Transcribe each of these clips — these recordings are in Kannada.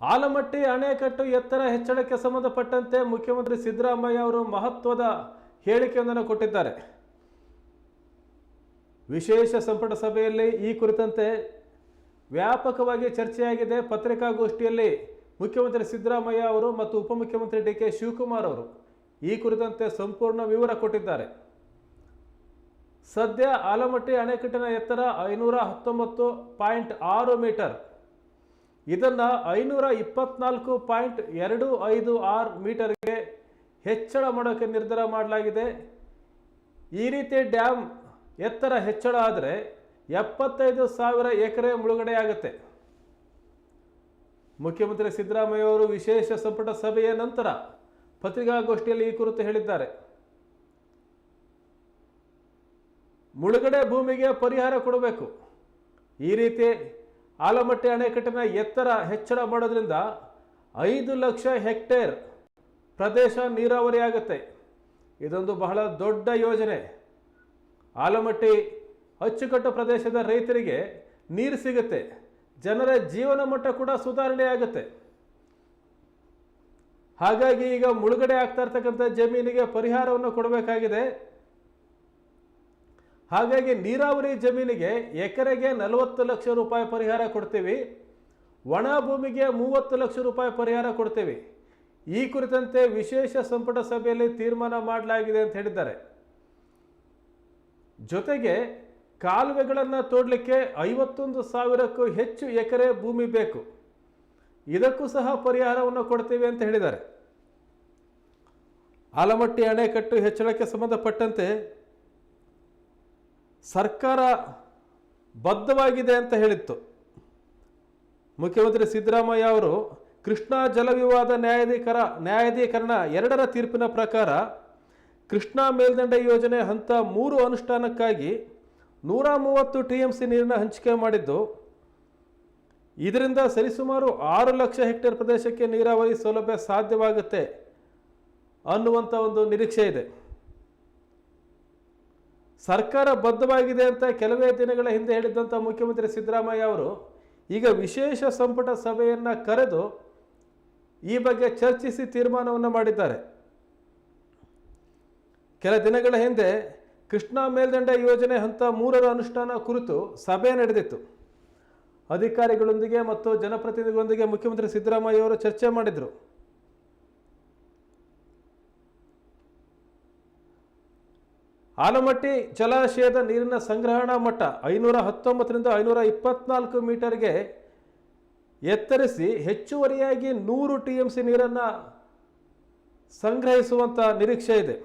ಆಲಮಟ್ಟಿ ಅಣೆಕಟ್ಟು ಎತ್ತರ ಹೆಚ್ಚಳಕ್ಕೆ ಸಂಬಂಧಪಟ್ಟಂತೆ ಮುಖ್ಯಮಂತ್ರಿ ಸಿದ್ದರಾಮಯ್ಯ ಅವರು ಮಹತ್ವದ ಹೇಳಿಕೆಯೊಂದನ್ನು ಕೊಟ್ಟಿದ್ದಾರೆ. ವಿಶೇಷ ಸಂಪುಟ ಸಭೆಯಲ್ಲಿ ಈ ಕುರಿತಂತೆ ವ್ಯಾಪಕವಾಗಿ ಚರ್ಚೆಯಾಗಿದೆ. ಪತ್ರಿಕಾಗೋಷ್ಠಿಯಲ್ಲಿ ಮುಖ್ಯಮಂತ್ರಿ ಸಿದ್ದರಾಮಯ್ಯ ಅವರು ಮತ್ತು ಉಪಮುಖ್ಯಮಂತ್ರಿ ಡಿ ಕೆ ಶಿವಕುಮಾರ್ ಅವರು ಈ ಕುರಿತಂತೆ ಸಂಪೂರ್ಣ ವಿವರ ಕೊಟ್ಟಿದ್ದಾರೆ. ಸದ್ಯ ಆಲಮಟ್ಟಿ ಅಣೆಕಟ್ಟಿನ ಎತ್ತರ ಐನೂರ ಹತ್ತೊಂಬತ್ತು ಪಾಯಿಂಟ್ ಆರು ಮೀಟರ್ ಇದನ್ನು ಐನೂರ ಇಪ್ಪತ್ನಾಲ್ಕು ಪಾಯಿಂಟ್ ಎರಡು ಐದು ಆರು ಮೀಟರ್ಗೆ ಹೆಚ್ಚಳ ಮಾಡೋಕ್ಕೆ ನಿರ್ಧಾರ ಮಾಡಲಾಗಿದೆ. ಈ ರೀತಿ ಡ್ಯಾಮ್ ಎತ್ತರ ಹೆಚ್ಚಳ ಆದರೆ ಎಪ್ಪತ್ತೈದು ಸಾವಿರ ಎಕರೆ ಮುಳುಗಡೆ ಆಗುತ್ತೆ. ಮುಖ್ಯಮಂತ್ರಿ ಸಿದ್ದರಾಮಯ್ಯ ಅವರು ವಿಶೇಷ ಸಂಪುಟ ಸಭೆಯ ನಂತರ ಪತ್ರಿಕಾಗೋಷ್ಠಿಯಲ್ಲಿ ಈ ಕುರಿತು ಹೇಳಿದ್ದಾರೆ. ಮುಳುಗಡೆ ಭೂಮಿಗೆ ಪರಿಹಾರ ಕೊಡಬೇಕು. ಈ ರೀತಿ ಆಲಮಟ್ಟಿ ಅಣೆಕಟ್ಟಿನ ಎತ್ತರ ಹೆಚ್ಚಳ ಮಾಡೋದ್ರಿಂದ ಐದು ಲಕ್ಷ ಹೆಕ್ಟೇರ್ ಪ್ರದೇಶ ನೀರಾವರಿ ಆಗುತ್ತೆ ಇದೊಂದು ಬಹಳ ದೊಡ್ಡ ಯೋಜನೆ. ಆಲಮಟ್ಟಿ ಅಚ್ಚುಕಟ್ಟು ಪ್ರದೇಶದ ರೈತರಿಗೆ ನೀರು ಸಿಗುತ್ತೆ. ಜನರ ಜೀವನ ಮಟ್ಟ ಕೂಡ ಸುಧಾರಣೆ ಆಗುತ್ತೆ ಹಾಗಾಗಿ ಈಗ ಮುಳುಗಡೆ ಆಗ್ತಾ ಇರ್ತಕ್ಕಂಥ ಜಮೀನಿಗೆ ಪರಿಹಾರವನ್ನು ಕೊಡಬೇಕಾಗಿದೆ. ಹಾಗಾಗಿ ನೀರಾವರಿ ಜಮೀನಿಗೆ ಎಕರೆಗೆ ನಲವತ್ತು ಲಕ್ಷ ರೂಪಾಯಿ ಪರಿಹಾರ ಕೊಡ್ತೀವಿ. ಒಣ ಭೂಮಿಗೆ ಮೂವತ್ತು ಲಕ್ಷ ರೂಪಾಯಿ ಪರಿಹಾರ ಕೊಡ್ತೀವಿ. ಈ ಕುರಿತಂತೆ ವಿಶೇಷ ಸಂಪುಟ ಸಭೆಯಲ್ಲಿ ತೀರ್ಮಾನ ಮಾಡಲಾಗಿದೆ ಅಂತ ಹೇಳಿದ್ದಾರೆ. ಜೊತೆಗೆ ಕಾಲುವೆಗಳನ್ನು ತೋಡಲಿಕ್ಕೆ ಐವತ್ತೊಂದು ಸಾವಿರಕ್ಕೂ ಹೆಚ್ಚು ಎಕರೆ ಭೂಮಿ ಬೇಕು. ಇದಕ್ಕೂ ಸಹ ಪರಿಹಾರವನ್ನು ಕೊಡ್ತೀವಿ ಅಂತ ಹೇಳಿದ್ದಾರೆ. ಆಲಮಟ್ಟಿ ಅಣೆಕಟ್ಟು ಹೆಚ್ಚಳಕ್ಕೆ ಸಂಬಂಧಪಟ್ಟಂತೆ ಸರ್ಕಾರ ಬದ್ಧವಾಗಿದೆ ಅಂತ ಹೇಳಿತ್ತು. ಮುಖ್ಯಮಂತ್ರಿ ಸಿದ್ದರಾಮಯ್ಯ ಅವರು ಕೃಷ್ಣಾ ಜಲವಿವಾದ ನ್ಯಾಯಾಧೀಕರ, ನ್ಯಾಯಾಧೀಕರಣ ಎರಡರ ತೀರ್ಪಿನ ಪ್ರಕಾರ ಕೃಷ್ಣಾ ಮೇಲ್ದಂಡೆ ಯೋಜನೆ ಹಂತ ಮೂರು ಅನುಷ್ಠಾನಕ್ಕಾಗಿ ನೂರ ಮೂವತ್ತು ಟಿ ಎಂ ಸಿ ನೀರಿನ ಹಂಚಿಕೆ ಮಾಡಿದ್ದು, ಇದರಿಂದ ಸರಿಸುಮಾರು ಆರು ಲಕ್ಷ ಹೆಕ್ಟೇರ್ ಪ್ರದೇಶಕ್ಕೆ ನೀರಾವರಿ ಸೌಲಭ್ಯ ಸಾಧ್ಯವಾಗುತ್ತೆ ಅನ್ನುವಂಥ ಒಂದು ನಿರೀಕ್ಷೆ ಇದೆ. ಸರ್ಕಾರ ಬದ್ಧವಾಗಿದೆ ಅಂತ ಕೆಲವೇ ದಿನಗಳ ಹಿಂದೆ ಹೇಳಿದ್ದಂಥ ಮುಖ್ಯಮಂತ್ರಿ ಸಿದ್ದರಾಮಯ್ಯ ಅವರು ಈಗ ವಿಶೇಷ ಸಂಪುಟ ಸಭೆಯನ್ನು ಕರೆದು ಈ ಬಗ್ಗೆ ಚರ್ಚಿಸಿ ತೀರ್ಮಾನವನ್ನು ಮಾಡಿದ್ದಾರೆ. ಕೆಲ ದಿನಗಳ ಹಿಂದೆ ಕೃಷ್ಣಾ ಮೇಲ್ದಂಡೆ ಯೋಜನೆ ಹಂತ ಮೂರರ ಅನುಷ್ಠಾನ ಕುರಿತು ಸಭೆ ನಡೆದಿತ್ತು. ಅಧಿಕಾರಿಗಳೊಂದಿಗೆ ಮತ್ತು ಜನಪ್ರತಿನಿಧಿಗಳೊಂದಿಗೆ ಮುಖ್ಯಮಂತ್ರಿ ಸಿದ್ದರಾಮಯ್ಯ ಅವರು ಚರ್ಚೆ ಮಾಡಿದರು. ಆಲಮಟ್ಟಿ ಜಲಾಶಯದ ನೀರಿನ ಸಂಗ್ರಹಣಾ ಮಟ್ಟ ಐನೂರ ಹತ್ತೊಂಬತ್ತರಿಂದ ಐನೂರ ಇಪ್ಪತ್ನಾಲ್ಕು ಮೀಟರ್ಗೆ ಎತ್ತರಿಸಿ ಹೆಚ್ಚುವರಿಯಾಗಿ ನೂರು ಟಿ ಎಂ ಸಿ ನೀರನ್ನು ಸಂಗ್ರಹಿಸುವಂಥ ನಿರೀಕ್ಷೆ ಇದೆ.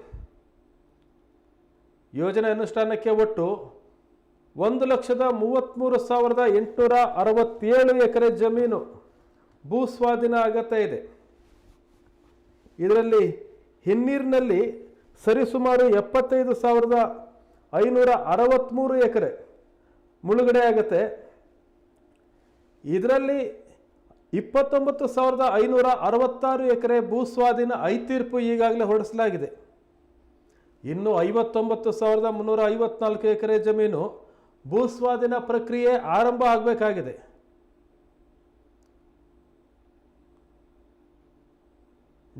ಯೋಜನೆ ಅನುಷ್ಠಾನಕ್ಕೆ ಒಟ್ಟು ಒಂದು ಲಕ್ಷದ ಮೂವತ್ತ್ಮೂರು ಸಾವಿರದ ಎಂಟುನೂರ ಅರವತ್ತೇಳು ಎಕರೆ ಜಮೀನು ಭೂಸ್ವಾಧೀನ ಅಗತ್ಯ ಇದೆ. ಇದರಲ್ಲಿ ಹಿನ್ನೀರಿನಲ್ಲಿ ಸರಿಸುಮಾರು ಎಪ್ಪತ್ತೈದು ಸಾವಿರದ ಐನೂರ ಅರವತ್ತ್ಮೂರು ಎಕರೆ ಮುಳುಗಡೆ ಆಗುತ್ತೆ. ಇದರಲ್ಲಿ ಇಪ್ಪತ್ತೊಂಬತ್ತು ಸಾವಿರದ ಐನೂರ ಅರವತ್ತಾರು ಎಕರೆ ಭೂಸ್ವಾಧೀನ ಐತೀರ್ಪು ಈಗಾಗಲೇ ಹೊರಡಿಸಲಾಗಿದೆ. ಇನ್ನು ಐವತ್ತೊಂಬತ್ತು ಸಾವಿರದ ಮುನ್ನೂರ ಐವತ್ನಾಲ್ಕು ಎಕರೆ ಜಮೀನು ಭೂಸ್ವಾಧೀನ ಪ್ರಕ್ರಿಯೆ ಆರಂಭ ಆಗಬೇಕಾಗಿದೆ.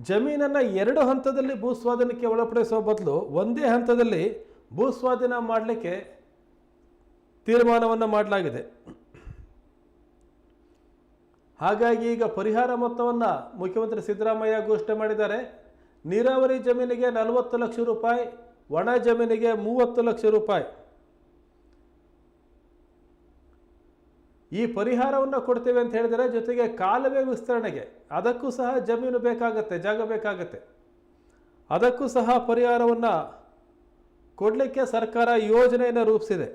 ಜಮೀನನ್ನು ಎರಡು ಹಂತದಲ್ಲಿ ಭೂಸ್ವಾಧೀನಕ್ಕೆ ಒಳಪಡಿಸುವ ಬದಲು ಒಂದೇ ಹಂತದಲ್ಲಿ ಭೂಸ್ವಾಧೀನ ಮಾಡಲಿಕ್ಕೆ ತೀರ್ಮಾನವನ್ನು ಮಾಡಲಾಗಿದೆ. ಹಾಗಾಗಿ ಈಗ ಪರಿಹಾರ ಮೊತ್ತವನ್ನು ಮುಖ್ಯಮಂತ್ರಿ ಸಿದ್ದರಾಮಯ್ಯ ಘೋಷಣೆ ಮಾಡಿದ್ದಾರೆ. ನೀರಾವರಿ ಜಮೀನಿಗೆ ನಲವತ್ತು ಲಕ್ಷ ರೂಪಾಯಿ, ಒಣ ಜಮೀನಿಗೆ ಮೂವತ್ತು ಲಕ್ಷ ರೂಪಾಯಿ. ಈ ಪರಿಹಾರವನ್ನು ಕೊಡ್ತೇವೆ ಅಂತ ಹೇಳಿದರೆ ಜೊತೆಗೆ ಕಾಲುವೆ ವಿಸ್ತರಣೆಗೆ ಅದಕ್ಕೂ ಸಹ ಜಮೀನು ಬೇಕಾಗತ್ತೆ, ಜಾಗ ಬೇಕಾಗತ್ತೆ. ಅದಕ್ಕೂ ಸಹ ಪರಿಹಾರವನ್ನು ಕೊಡಲಿಕ್ಕೆ ಸರ್ಕಾರ ಯೋಜನೆಯನ್ನು ರೂಪಿಸಿದೆ.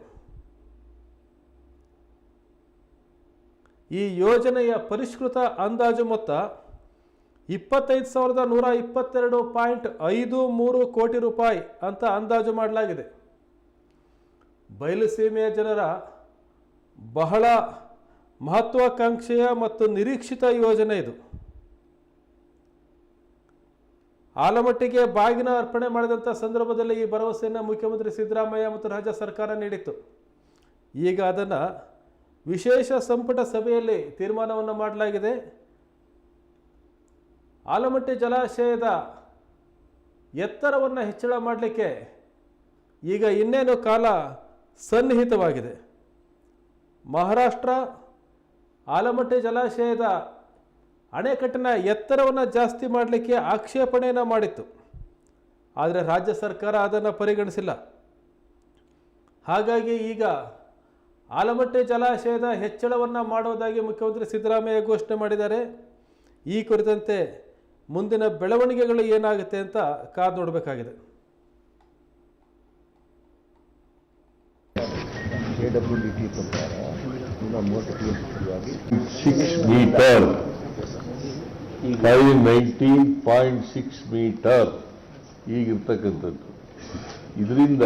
ಈ ಯೋಜನೆಯ ಪರಿಷ್ಕೃತ ಅಂದಾಜು ಮೊತ್ತ ಇಪ್ಪತ್ತೈದು ಸಾವಿರದ ನೂರ ಇಪ್ಪತ್ತೆರಡು ಪಾಯಿಂಟ್ ಐದು ಮೂರು ಕೋಟಿ ರೂಪಾಯಿ ಅಂತ ಅಂದಾಜು ಮಾಡಲಾಗಿದೆ. ಬಯಲುಸೀಮೆಯ ಜನರ ಬಹಳ ಮಹತ್ವಾಕಾಂಕ್ಷೆಯ ಮತ್ತು ನಿರೀಕ್ಷಿತ ಯೋಜನೆ ಇದು. ಆಲಮಟ್ಟಿಗೆ ಬಾಗಿನ ಅರ್ಪಣೆ ಮಾಡಿದಂಥ ಸಂದರ್ಭದಲ್ಲಿ ಈ ಭರವಸೆಯನ್ನು ಮುಖ್ಯಮಂತ್ರಿ ಸಿದ್ದರಾಮಯ್ಯ ಮತ್ತು ರಾಜ್ಯ ಸರ್ಕಾರ ನೀಡಿತ್ತು. ಈಗ ಅದನ್ನು ವಿಶೇಷ ಸಂಪುಟ ಸಭೆಯಲ್ಲಿ ತೀರ್ಮಾನವನ್ನು ಮಾಡಲಾಗಿದೆ. ಆಲಮಟ್ಟಿ ಜಲಾಶಯದ ಎತ್ತರವನ್ನು ಹೆಚ್ಚಳ ಮಾಡಲಿಕ್ಕೆ ಈಗ ಇನ್ನೇನು ಕಾಲ ಸನ್ನಿಹಿತವಾಗಿದೆ. ಮಹಾರಾಷ್ಟ್ರ ಆಲಮಟ್ಟಿ ಜಲಾಶಯದ ಅಣೆಕಟ್ಟಿನ ಎತ್ತರವನ್ನು ಜಾಸ್ತಿ ಮಾಡಲಿಕ್ಕೆ ಆಕ್ಷೇಪಣೆಯನ್ನು ಮಾಡಿತ್ತು. ಆದರೆ ರಾಜ್ಯ ಸರ್ಕಾರ ಅದನ್ನು ಪರಿಗಣಿಸಿಲ್ಲ. ಹಾಗಾಗಿ ಈಗ ಆಲಮಟ್ಟೆ ಜಲಾಶಯದ ಹೆಚ್ಚಳವನ್ನು ಮಾಡುವುದಾಗಿ ಮುಖ್ಯಮಂತ್ರಿ ಸಿದ್ದರಾಮಯ್ಯ ಘೋಷಣೆ ಮಾಡಿದ್ದಾರೆ. ಈ ಕುರಿತಂತೆ ಮುಂದಿನ ಬೆಳವಣಿಗೆಗಳು ಏನಾಗುತ್ತೆ ಅಂತ ಕಾದು ನೋಡಬೇಕಾಗಿದೆ. ಪ್ರಕಾರ six metre five nineteen point six metre ಈಗಿರ್ತಕ್ಕಂಥದ್ದು. ಇದರಿಂದ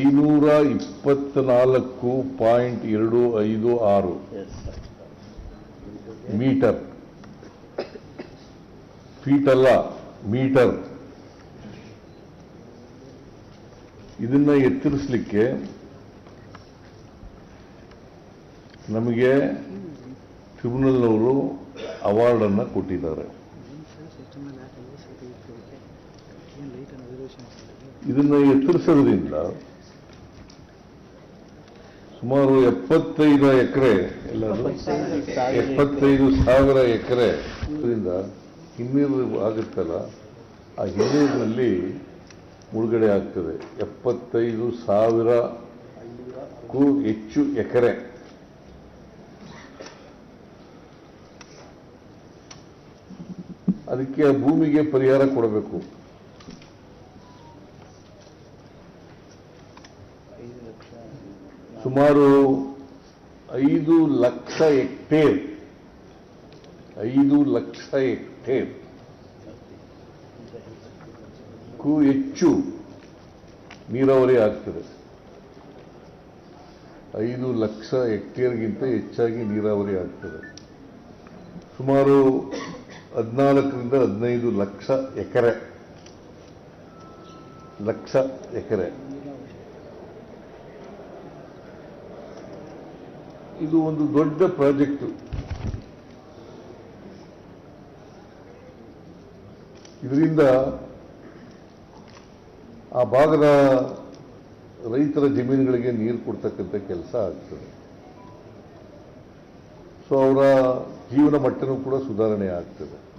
ಐನೂರ ಇಪ್ಪತ್ನಾಲ್ಕು ಪಾಯಿಂಟ್ ಎರಡು ಐದು ಆರು ಮೀಟರ್ ಫೀಟ್ ಅಲ್ಲ ಮೀಟರ್ ಇದನ್ನ ಎತ್ತರಿಸಲಿಕ್ಕೆ ನಮಗೆ ಟ್ರಿಬ್ಯುನಲ್ನವರು ಅವಾರ್ಡನ್ನು ಕೊಟ್ಟಿದ್ದಾರೆ. ಇದನ್ನು ಎತ್ತರಿಸೋದ್ರಿಂದ ಸುಮಾರು ಎಪ್ಪತ್ತೈದು ಎಕರೆ, ಎಲ್ಲರೂ? ಎಪ್ಪತ್ತೈದು ಸಾವಿರ ಎಕರೆ ಹಿನ್ನೀರು ಆಗುತ್ತಲ್ಲ, ಆ ಹಿನ್ನೀರಿನಲ್ಲಿ ಮುಳುಗಡೆ ಆಗ್ತದೆ. ಎಪ್ಪತ್ತೈದು ಸಾವಿರಕ್ಕೂ ಹೆಚ್ಚು ಎಕರೆ. ಅದಕ್ಕೆ ಭೂಮಿಗೆ ಪರಿಹಾರ ಕೊಡಬೇಕು. ಸುಮಾರು ಐದು ಲಕ್ಷ ಹೆಕ್ಟೇರ್, ಐದು ಲಕ್ಷ ಹೆಕ್ಟೇರ್. ಕ್ಕೂ ಹೆಚ್ಚು ನೀರಾವರಿ ಆಗ್ತದೆ. ಐದು ಲಕ್ಷ ಹೆಕ್ಟೇರ್ಗಿಂತ ಹೆಚ್ಚಾಗಿ ನೀರಾವರಿ ಆಗ್ತದೆ. ಸುಮಾರು ಹದಿನಾಲ್ಕರಿಂದ ಹದಿನೈದು ಲಕ್ಷ ಎಕರೆ. ಲಕ್ಷ ಎಕರೆ. ಇದು ಒಂದು ದೊಡ್ಡ ಪ್ರಾಜೆಕ್ಟು. ಇದರಿಂದ ಆ ಭಾಗದ ರೈತರ ಜಮೀನುಗಳಿಗೆ ನೀರು ಕೊಡ್ತಕ್ಕಂಥ ಕೆಲಸ ಆಗ್ತದೆ. ಸೊ ಅವರ ಜೀವನ ಮಟ್ಟನೂ ಕೂಡ ಸುಧಾರಣೆ ಆಗ್ತದೆ.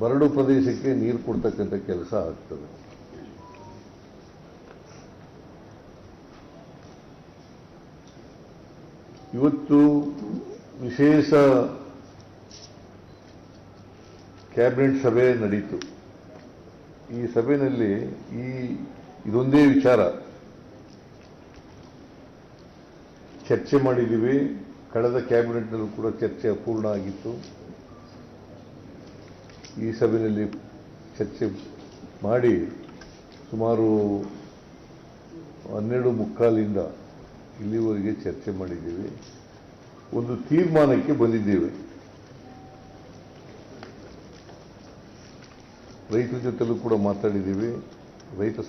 ಬರಡು ಪ್ರದೇಶಕ್ಕೆ ನೀರು ಕೊಡ್ತಕ್ಕಂಥ ಕೆಲಸ ಆಗ್ತದೆ. ಇವತ್ತು ವಿಶೇಷ ಕ್ಯಾಬಿನೆಟ್ ಸಭೆ ನಡೀತು. ಈ ಸಭೆಯಲ್ಲಿ ಈ ಇದೊಂದೇ ವಿಚಾರ. ಚರ್ಚೆ ಮಾಡಿದ್ದೀವಿ. ಕಳೆದ ಕ್ಯಾಬಿನೆಟ್ನಲ್ಲೂ ಕೂಡ ಚರ್ಚೆ ಅಪೂರ್ಣ ಆಗಿತ್ತು. ಈ ಸಭೆಯಲ್ಲಿ ಚರ್ಚೆ ಮಾಡಿ ಸುಮಾರು ಹನ್ನೆರಡು ಮುಕ್ಕಾಲಿಂದ ಇಲ್ಲಿವರೆಗೆ ಚರ್ಚೆ ಮಾಡಿದ್ದೀವಿ. ಒಂದು ತೀರ್ಮಾನಕ್ಕೆ ಬಂದಿದ್ದೇವೆ. ರೈತರ ಜೊತೆಲೂ ಕೂಡ ಮಾತಾಡಿದ್ದೀವಿ. ರೈತ